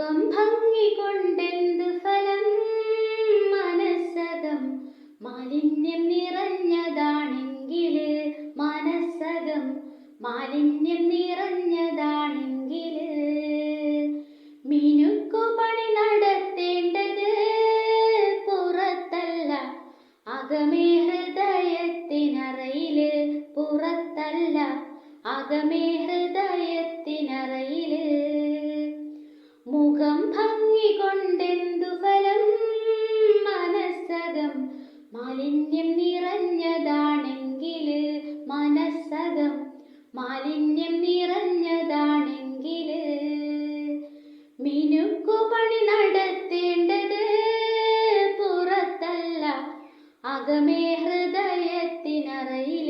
മുഖം ഭംഗി കൊണ്ടെന്ത് ഫലം? മനസ്സകം മാലിന്യം നിറഞ്ഞതാണെങ്കിൽ മനസ്സകം മാലിന്യം നിറഞ്ഞതാണെങ്കിൽ മിനുക്കുപണി നടത്തേണ്ടത് പുറത്തല്ല. അകമേ ഹൃദയത്തിനറയിൽ പുറത്തല്ല. അകമേ ഹൃദയത്തിനറയിൽ അകമേ ഹൃദയത്തിനറയിൽ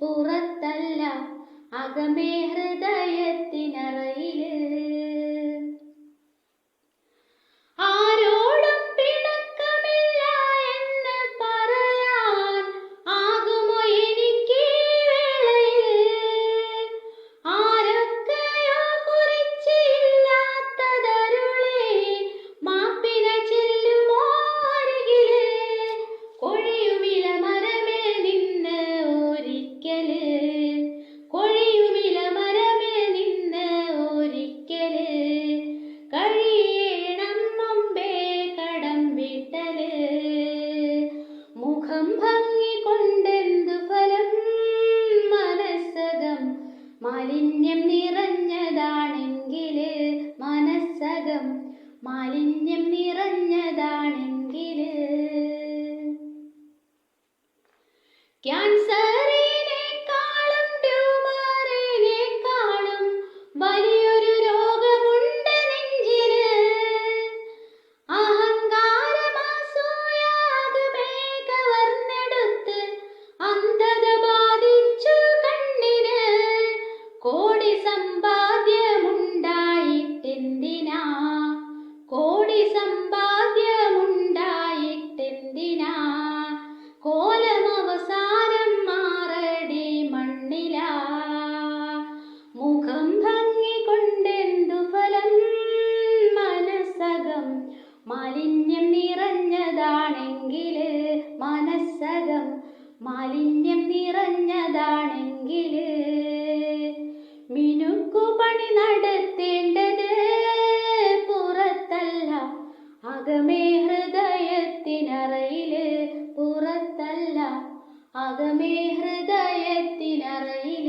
പുറത്തല്ല. അകമേ ഹൃദയത്തിനറയിൽ മാലിന്യം നിറഞ്ഞതാണെങ്കിൽ മിനുക്കുപണി നടത്തേണ്ടത് പുറത്തല്ല. അകമേ ഹൃദയത്തിനറയിൽ പുറത്തല്ല. അകമേ ഹൃദയത്തിനറയിൽ